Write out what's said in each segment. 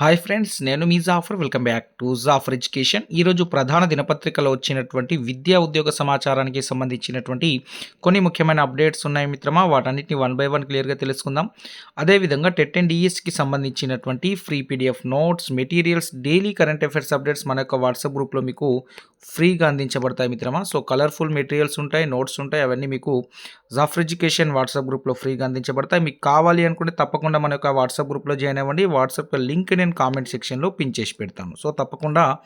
Hi friends నేను మీ Jafar welcome back to Jafar education ఈరోజు ప్రధాన దినపత్రికలో వచ్చినటువంటి విద్యా ఉద్యోగ సమాచారానికి సంబంధించినటువంటి కొన్ని ముఖ్యమైన అప్డేట్స్ ఉన్నాయి మిత్రమా. వాటన్నిటిని వన్ బై వన్ క్లియర్గా తెలుసుకుందాం. అదేవిధంగా టెట్ అండ్ ఈఎస్కి సంబంధించినటువంటి free PDF notes materials daily current affairs updates మన యొక్క వాట్సాప్ గ్రూప్లో మీకు ఫ్రీగా అందించబడతాయి మిత్రమా. సో కలర్ఫుల్ మెటీరియల్స్ ఉంటాయి నోట్స్ ఉంటాయి అవన్నీ మీకు జాఫర్ ఎడ్యుకేషన్ వాట్సాప్ గ్రూప్లో ఫ్రీగా అందించబడతాయి. మీకు కావాలి అనుకుంటే తప్పకుండా మన యొక్క వాట్సాప్ గ్రూప్లో జాయిన్ అవ్వండి. వాట్సాప్ లింక్ నేను కామెంట్ సెక్షన్లో పిన్ చేసి పెడతాను. సో తప్పకుండా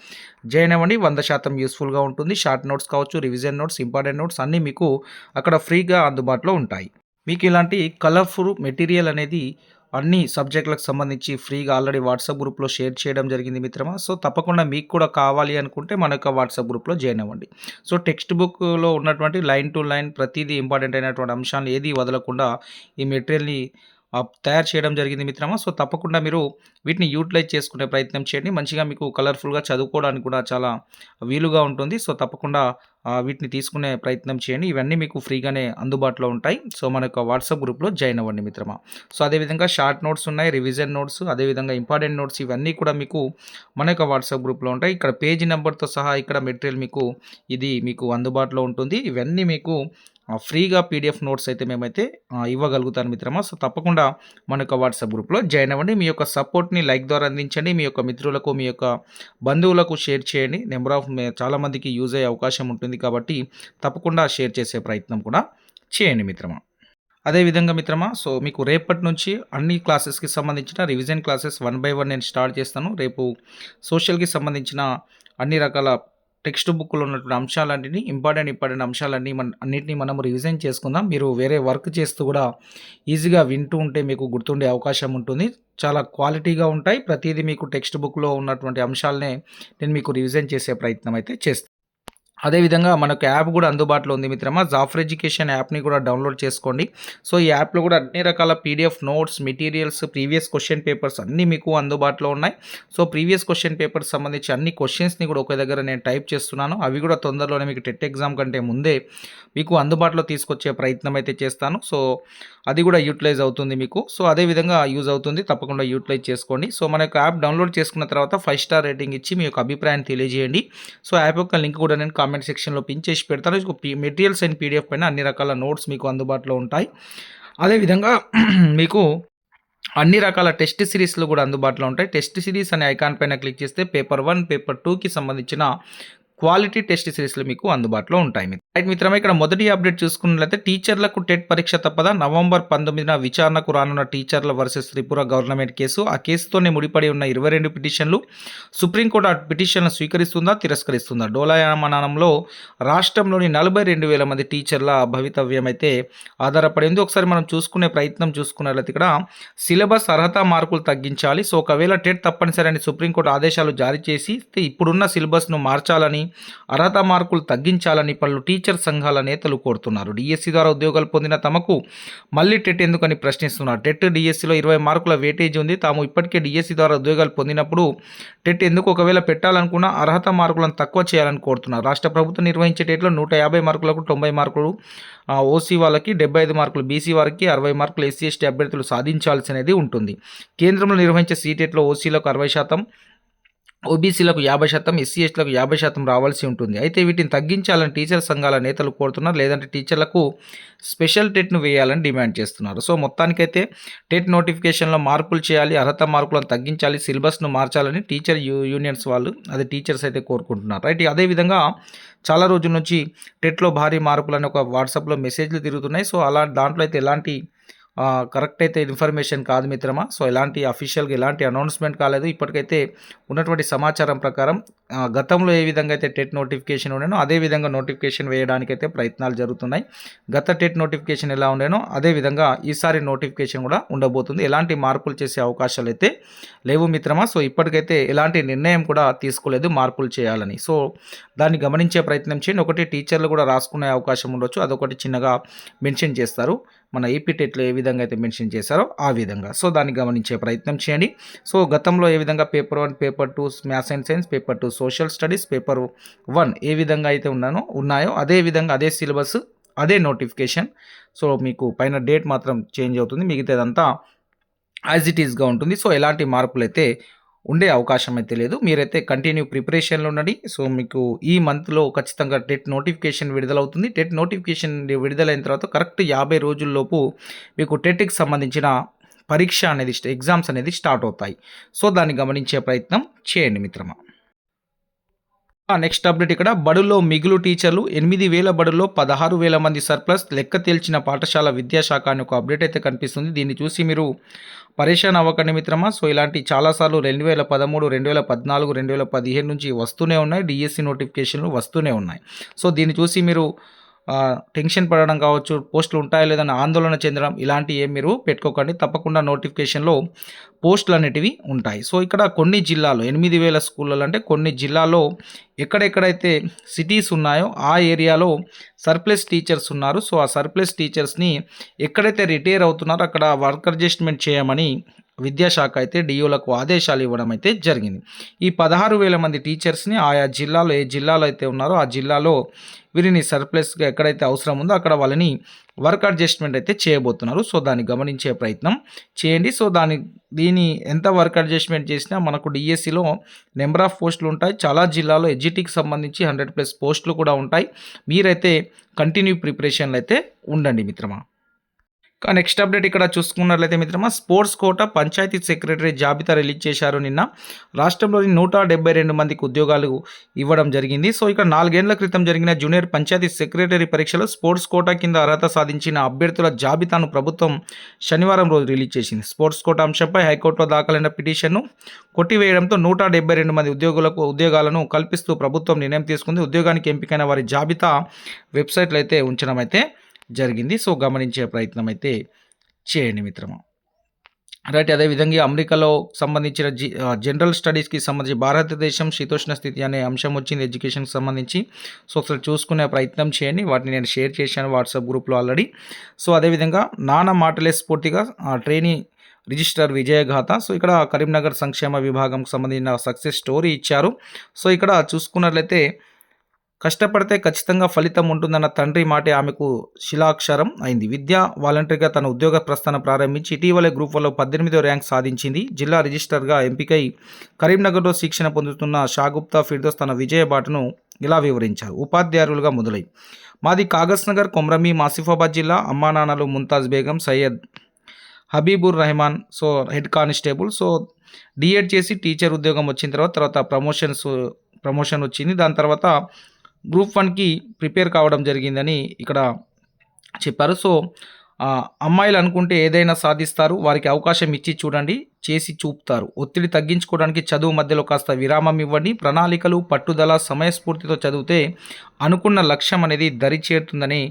జాయిన్ అవ్వండి. వంద శాతం యూస్ఫుల్గా ఉంటుంది. షార్ట్ నోట్స్ కావచ్చు రివిజన్ నోట్స్ ఇంపార్టెంట్ నోట్స్ అన్నీ మీకు అక్కడ ఫ్రీగా అందుబాటులో ఉంటాయి. మీకు ఇలాంటి కలర్ఫుల్ మెటీరియల్ అనేది అన్ని సబ్జెక్టులకు సంబంధించి ఫ్రీగా ఆల్రెడీ వాట్సాప్ గ్రూప్లో షేర్ చేయడం జరిగింది మిత్రమా. సో తప్పకుండా మీకు కూడా కావాలి అనుకుంటే మన యొక్క వాట్సాప్ గ్రూప్లో జాయిన్ అవ్వండి. సో టెక్స్ట్ బుక్లో ఉన్నటువంటి లైన్ టు లైన్ ప్రతిదీ ఇంపార్టెంట్ అయినటువంటి అంశాలు ఏది వదలకుండా ఈ మెటీరియల్ని తయారు చేయడం జరిగింది మిత్రమా. సో తప్పకుండా మీరు వీటిని యూటిలైజ్ చేసుకునే ప్రయత్నం చేయండి. మంచిగా మీకు కలర్ఫుల్గా చదువుకోవడానికి కూడా చాలా వీలుగా ఉంటుంది. సో తప్పకుండా వీటిని తీసుకునే ప్రయత్నం చేయండి. ఇవన్నీ మీకు ఫ్రీగానే అందుబాటులో ఉంటాయి. సో మన యొక్క వాట్సాప్ గ్రూప్లో జాయిన్ అవ్వండి మిత్రమా. సో అదేవిధంగా షార్ట్ నోట్స్ ఉన్నాయి రివిజన్ నోట్స్ అదేవిధంగా ఇంపార్టెంట్ నోట్స్ ఇవన్నీ కూడా మీకు మన యొక్క వాట్సాప్ గ్రూప్లో ఉంటాయి. ఇక్కడ పేజీ నెంబర్తో సహా ఇక్కడ మెటీరియల్ మీకు ఇది మీకు అందుబాటులో ఉంటుంది. ఇవన్నీ మీకు ఫ్రీగా పీడిఎఫ్ నోట్స్ అయితే మేమైతే ఇవ్వగలుగుతాను మిత్రమా. సో తప్పకుండా మన యొక్క వాట్సాప్ గ్రూప్లో జాయిన్ అవ్వండి. మీ యొక్క సపోర్ట్ని లైక్ ద్వారా అందించండి. మీ యొక్క మిత్రులకు మీ యొక్క బంధువులకు షేర్ చేయండి. నెంబర్ ఆఫ్ చాలామందికి యూజ్ అయ్యే అవకాశం ఉంటుంది కాబట్టి తప్పకుండా షేర్ చేసే ప్రయత్నం కూడా చేయండి మిత్రమా. అదేవిధంగా మిత్రమా సో మీకు రేపటి నుంచి అన్ని క్లాసెస్కి సంబంధించిన revision classes one by one నేను స్టార్ట్ చేస్తాను. రేపు సోషల్కి సంబంధించిన అన్ని రకాల టెక్స్ట్ బుక్లో ఉన్నటువంటి అంశాలన్నింటినీ ఇంపార్టెంట్ ఇంపార్టెంట్ అంశాలన్నీ మన అన్నింటినీ మనం రివిజన్ చేసుకుందాం. మీరు వేరే వర్క్ చేస్తూ కూడా ఈజీగా వింటూ ఉంటే మీకు గుర్తుండే అవకాశం ఉంటుంది. చాలా క్వాలిటీగా ఉంటాయి. ప్రతిదీ మీకు టెక్స్ట్ బుక్లో ఉన్నటువంటి అంశాలనే నేను మీకు రివిజన్ చేసే ప్రయత్నం అయితే చేస్తాను అదేవిధంగా మనకు యాప్ కూడా అందుబాటులో ఉంది మిత్రమా. జాఫర్ ఎడ్యుకేషన్ యాప్ని కూడా డౌన్లోడ్ చేసుకోండి. సో ఈ యాప్లో కూడా అన్ని రకాల PDF notes materials previous question papers అన్నీ మీకు అందుబాటులో ఉన్నాయి. సో ప్రీవియస్ క్వశ్చన్ పేపర్స్ సంబంధించి అన్ని క్వశ్చన్స్ని కూడా ఒక దగ్గర నేను టైప్ చేస్తున్నాను. అవి కూడా తొందరలోనే మీకు టెట్ ఎగ్జామ్ కంటే ముందే మీకు అందుబాటులో తీసుకొచ్చే ప్రయత్నం అయితే చేస్తాను. సో అది కూడా యూటిలైజ్ అవుతుంది మీకు. సో అదే విధంగా యూజ్ అవుతుంది. తప్పకుండా యూటిలైజ్ చేసుకోండి. సో మన యొక్క యాప్ డౌన్లోడ్ చేసుకున్న తర్వాత ఫైవ్ స్టార్ రేటింగ్ ఇచ్చి మీ యొక్క అభిప్రాయాన్ని తెలియజేయండి. సో యాప్ యొక్క లింక్ కూడా నేను కామెంట్ సెక్షన్లో పిన్ చేసి పెడతాను మెటీరియల్స్ అండ్ పీడిఎఫ్ పైన అన్ని రకాల నోట్స్ మీకు అందుబాటులో ఉంటాయి. అదేవిధంగా మీకు అన్ని రకాల టెస్ట్ సిరీస్లు కూడా అందుబాటులో ఉంటాయి. టెస్ట్ సిరీస్ అనే ఐకాన్ పైన క్లిక్ చేస్తే పేపర్ వన్ పేపర్ టూకి సంబంధించిన క్వాలిటీ టెస్ట్ సిరీస్లు మీకు అందుబాటులో ఉంటాయి రైట్ మిత్రమా ఇక్కడ మొదటి అప్డేట్ చూసుకున్నట్లయితే టీచర్లకు టెట్ పరీక్ష తప్పదా? నవంబర్ పంతొమ్మిదిన విచారణకు రానున్న టీచర్ల వర్సెస్ త్రిపుర గవర్నమెంట్ కేసు. ఆ కేసుతోనే ముడిపడి ఉన్న ఇరవై రెండు పిటిషన్లు సుప్రీంకోర్టు ఆ పిటిషన్లు స్వీకరిస్తుందా తిరస్కరిస్తుందా? డోలాయమానంలో రాష్ట్రంలోని నలభై రెండు వేల మంది టీచర్ల భవితవ్యం అయితే ఆధారపడింది. ఒకసారి మనం చూసుకునే ప్రయత్నం చూసుకున్నట్లయితే ఇక్కడ సిలబస్ అర్హత మార్కులు తగ్గించాలి. సో ఒకవేళ టెట్ తప్పనిసరి అని సుప్రీంకోర్టు ఆదేశాలు జారీ చేసి ఇప్పుడున్న సిలబస్ను మార్చాలని అర్హత మార్కులు తగ్గించాలని పలు టీచర్ సంఘాల నేతలు కోరుతున్నారు. డిఎస్సి ద్వారా ఉద్యోగాలు పొందిన తమకు మళ్ళీ టెట్ ఎందుకని ప్రశ్నిస్తున్నారు. టెట్ డిఎస్సిలో ఇరవై మార్కుల వేటేజ్ ఉంది. తాము ఇప్పటికే డిఎస్సి ద్వారా ఉద్యోగాలు పొందినప్పుడు టెట్ ఎందుకు ఒకవేళ పెట్టాలనుకున్నా అర్హత మార్కులను తక్కువ చేయాలని కోరుతున్నారు. రాష్ట్ర ప్రభుత్వం నిర్వహించే టెట్లో నూట యాభై మార్కులకు తొంభై మార్కులు ఓసీ వాళ్ళకి డెబ్బై ఐదు మార్కులు బీసీ వారికి అరవై మార్కులు ఎస్సీ ఎస్టీ అభ్యర్థులు సాధించాల్సినది ఉంటుంది. కేంద్రంలో నిర్వహించే సీటెట్లో ఓసీలకు అరవై శాతం ఓబీసీలకు యాభై శాతం ఎస్సీ ఎస్టీలకు యాభై శాతం రావాల్సి ఉంటుంది. అయితే వీటిని తగ్గించాలని టీచర్ సంఘాల నేతలు కోరుతున్నారు. లేదంటే టీచర్లకు స్పెషల్ టెట్ను వేయాలని డిమాండ్ చేస్తున్నారు. సో మొత్తానికైతే టెట్ నోటిఫికేషన్లో మార్పులు చేయాలి అర్హత మార్కులను తగ్గించాలి సిలబస్ను మార్చాలని టీచర్ యూ యూనియన్స్ వాళ్ళు అదే టీచర్స్ అయితే కోరుకుంటున్నారు. రైట్ అదేవిధంగా చాలా రోజుల నుంచి టెట్లో భారీ మార్పులు అనే ఒక వాట్సాప్లో మెసేజ్లు తిరుగుతున్నాయి. సో అలా దాంట్లో అయితే ఎలాంటి కరెక్ట్ అయితే ఇన్ఫర్మేషన్ కాదు మిత్రమా. సో ఎలాంటి అఫీషియల్గా ఎలాంటి అనౌన్స్మెంట్ కాలేదు. ఇప్పటికైతే ఉన్నటువంటి సమాచారం ప్రకారం గతంలో ఏ విధంగా అయితే టెట్ నోటిఫికేషన్ ఉండేనో అదే విధంగా నోటిఫికేషన్ వేయడానికైతే ప్రయత్నాలు జరుగుతున్నాయి. గత టెట్ నోటిఫికేషన్ ఎలా ఉండేనో అదే విధంగా ఈసారి నోటిఫికేషన్ కూడా ఉండబోతుంది. ఎలాంటి మార్పులు చేసే అవకాశాలు అయితే లేవు మిత్రమా? సో ఇప్పటికైతే ఎలాంటి నిర్ణయం కూడా తీసుకోలేదు మార్పులు చేయాలని. సో దాన్ని గమనించే ప్రయత్నం చేయండి. ఒకటి టీచర్లు కూడా రాసుకునే అవకాశం ఉండొచ్చు. అదొకటి చిన్నగా మెన్షన్ చేస్తారు. మన ఏపీ టెట్లో ఏ విధంగా అయితే మెన్షన్ చేశారో ఆ విధంగా. సో దాన్ని గమనించే ప్రయత్నం చేయండి. సో గతంలో ఏ విధంగా paper one paper two maths and science paper two social studies paper one ఏ విధంగా అయితే ఉన్నానో ఉన్నాయో అదే విధంగా అదే సిలబస్ అదే నోటిఫికేషన్. సో మీకు పైన డేట్ మాత్రం చేంజ్ అవుతుంది. మిగతాదంతా యాజ్ ఇట్ ఈస్గా ఉంటుంది. సో ఎలాంటి మార్పులు అయితే ఉండే అవకాశం అయితే లేదు. మీరైతే కంటిన్యూ ప్రిపరేషన్లో ఉండండి. సో మీకు ఈ మంత్లో ఖచ్చితంగా టెట్ నోటిఫికేషన్ విడుదలవుతుంది. టెట్ నోటిఫికేషన్ విడుదలైన తర్వాత కరెక్ట్ యాభై రోజుల్లోపు మీకు టెట్కి సంబంధించిన పరీక్ష అనేది ఎగ్జామ్స్ అనేది స్టార్ట్ అవుతాయి. సో దాన్ని గమనించే ప్రయత్నం చేయండి మిత్రమా. నెక్స్ట్ అప్డేట్ ఇక్కడ. బడుల్లో మిగులు టీచర్లు ఎనిమిది వేల బడుల్లో పదహారు వేల మంది సర్ప్లస్ లెక్క తేల్చిన పాఠశాల విద్యాశాఖ అని ఒక అప్డేట్ అయితే కనిపిస్తుంది. దీన్ని చూసి మీరు పరేషాన్ అవ్వకండి మిత్రమా. సో ఇలాంటి చాలాసార్లు రెండు వేల పదమూడు రెండు వేల పద్నాలుగు రెండు వేల పదిహేను నుంచి వస్తూనే ఉన్నాయి. డిఎస్సి నోటిఫికేషన్లు వస్తూనే ఉన్నాయి. సో దీన్ని చూసి మీరు టెన్షన్ పడడం కావచ్చు పోస్టులు ఉంటాయో లేదని ఆందోళన చెందడం ఇలాంటివి ఏం మీరు పెట్టుకోకండి. తప్పకుండా నోటిఫికేషన్లో పోస్టులు అనేటివి ఉంటాయి. సో ఇక్కడ కొన్ని జిల్లాలో ఎనిమిది వేల స్కూళ్ళలో అంటే కొన్ని జిల్లాలో ఎక్కడెక్కడైతే సిటీస్ ఉన్నాయో ఆ ఏరియాలో సర్ప్లస్ టీచర్స్ ఉన్నారు. సో ఆ సర్ప్లస్ టీచర్స్ని ఎక్కడైతే రిటైర్ అవుతున్నారో అక్కడ వర్క్ అడ్జస్ట్మెంట్ చేయమని విద్యాశాఖ అయితే డిఓలకు ఆదేశాలు ఇవ్వడం అయితే జరిగింది. ఈ పదహారు వేల మంది టీచర్స్ని ఆయా జిల్లాలో ఏ జిల్లాలో అయితే ఉన్నారో ఆ జిల్లాలో వీరిని సర్ప్లస్గా ఎక్కడైతే అవసరం ఉందో అక్కడ వాళ్ళని వర్క్ అడ్జస్ట్మెంట్ అయితే చేయబోతున్నారు. సో దాన్ని గమనించే ప్రయత్నం చేయండి. సో దాని దీని ఎంత వర్క్ అడ్జస్ట్మెంట్ చేసినా మనకు డిఎస్సిలో నెంబర్ ఆఫ్ పోస్టులు ఉంటాయి. చాలా జిల్లాలో ఎడ్జిటీకి సంబంధించి హండ్రెడ్ ప్లస్ పోస్టులు కూడా ఉంటాయి. మీరైతే కంటిన్యూ ప్రిపరేషన్లు అయితే ఉండండి మిత్రమా. నెక్స్ట్ అప్డేట్ ఇక్కడ చూసుకున్నట్లయితే మిత్రమా స్పోర్ట్స్ కోట పంచాయతీ సెక్రటరీ జాబితా రిలీజ్ చేశారు నిన్న. రాష్ట్రంలోని నూట డెబ్బై రెండు మందికి ఉద్యోగాలు ఇవ్వడం జరిగింది. సో ఇక్కడ నాలుగేళ్ళ క్రితం జరిగిన జూనియర్ పంచాయతీ సెక్రటరీ పరీక్షలో స్పోర్ట్స్ కోటా కింద అర్హత సాధించిన అభ్యర్థుల జాబితాను ప్రభుత్వం శనివారం రోజు రిలీజ్ చేసింది. స్పోర్ట్స్ కోటా అంశంపై హైకోర్టులో దాఖలైన పిటిషన్ను కొట్టివేయడంతో నూట డెబ్బై రెండు మంది ఉద్యోగులకు ఉద్యోగాలను కల్పిస్తూ ప్రభుత్వం నిర్ణయం తీసుకుంది. ఉద్యోగానికి ఎంపికైన వారి జాబితా వెబ్సైట్లో అయితే ఉంచడం అయితే జరిగింది. సో గమనించే ప్రయత్నం అయితే చేయండి మిత్రమా. రైట్ అదేవిధంగా అమెరికాలో సంబంధించిన జి జనరల్ స్టడీస్కి సంబంధించి భారతదేశం శీతోష్ణ స్థితి అనే అంశం వచ్చింది ఎడ్యుకేషన్కి సంబంధించి. సో ఒకసారి చూసుకునే ప్రయత్నం చేయండి. వాటిని నేను షేర్ చేశాను వాట్సాప్ గ్రూప్లో ఆల్రెడీ. సో అదేవిధంగా నాన్న మాటలే స్ఫూర్తిగా ఆ, ట్రైనీ రిజిస్టర్ విజయగాథ సో ఇక్కడ కరీంనగర్ సంక్షేమ విభాగం సంబంధించిన సక్సెస్ స్టోరీ ఇచ్చారు. సో ఇక్కడ చూసుకున్నట్లయితే కష్టపడితే ఖచ్చితంగా ఫలితం ఉంటుందన్న తండ్రి మాటే ఆమెకు శిలాక్షరం అయింది. విద్య వాలంటరీగా తన ఉద్యోగ ప్రస్థానం ప్రారంభించి ఇటీవలే గ్రూప్ వన్లో పద్దెనిమిదో ర్యాంక్ సాధించింది. జిల్లా రిజిస్టర్గా ఎంపికై కరీంనగర్లో శిక్షణ పొందుతున్న షాగుప్తా ఫిర్దోస్ తన విజయ బాటను ఇలా వివరించారు. ఉపాధ్యాయులుగా మొదలై మాది కాగస్నగర్ కొమ్రమి మాసిఫాబాద్ జిల్లా అమ్మానాన్నలు Mumtaz Begum Syed Habibur Rahman so head constable. So DEd చేసి టీచర్ ఉద్యోగం వచ్చిన తర్వాత తర్వాత ప్రమోషన్స్ ప్రమోషన్ వచ్చింది. దాని తర్వాత గ్రూప్ వన్కి ప్రిపేర్ కావడం జరిగిందని ఇక్కడ చెప్పారు. సో అమ్మాయిలు అనుకుంటే ఏదైనా సాధిస్తారు వారికి అవకాశం ఇచ్చి చూడండి చేసి చూపుతారు. ఒత్తిడి తగ్గించుకోవడానికి చదువు మధ్యలో కాస్త విరామం ఇవ్వండి. ప్రణాళికలు పట్టుదల సమయస్ఫూర్తితో చదివితే అనుకున్న లక్ష్యం అనేది దరి చేరుతుందని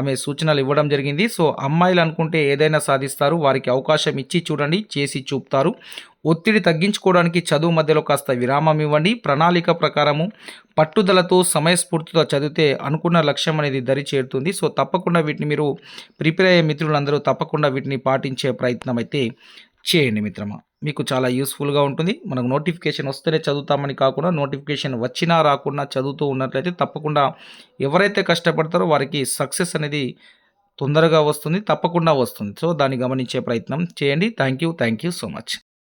ఆమె సూచనలు ఇవ్వడం జరిగింది. సో అమ్మాయిలు అనుకుంటే ఏదైనా సాధిస్తారు వారికి అవకాశం ఇచ్చి చూడండి చేసి చూపుతారు. ఒత్తిడి తగ్గించుకోవడానికి చదువు మధ్యలో కాస్త విరామం ఇవ్వండి. ప్రణాళిక ప్రకారము పట్టుదలతో సమయస్ఫూర్తితో చదివితే అనుకున్న లక్ష్యం అనేది దరి చేరుతుంది. సో తప్పకుండా వీటిని మీరు ప్రిపేర్ అయ్యే మిత్రులందరూ తప్పకుండా వీటిని పాటించే ప్రయత్నం అయితే చేయండి మిత్రమా. మీకు చాలా యూస్ఫుల్గా ఉంటుంది. మనకు నోటిఫికేషన్ వస్తేనే చదువుతామని కాకుండా నోటిఫికేషన్ వచ్చినా రాకుండా చదువుతూ ఉన్నట్లయితే తప్పకుండా ఎవరైతే కష్టపడతారో వారికి సక్సెస్ అనేది తొందరగా వస్తుంది తప్పకుండా వస్తుంది. సో దాన్ని గమనించే ప్రయత్నం చేయండి. Thank you thank you so much.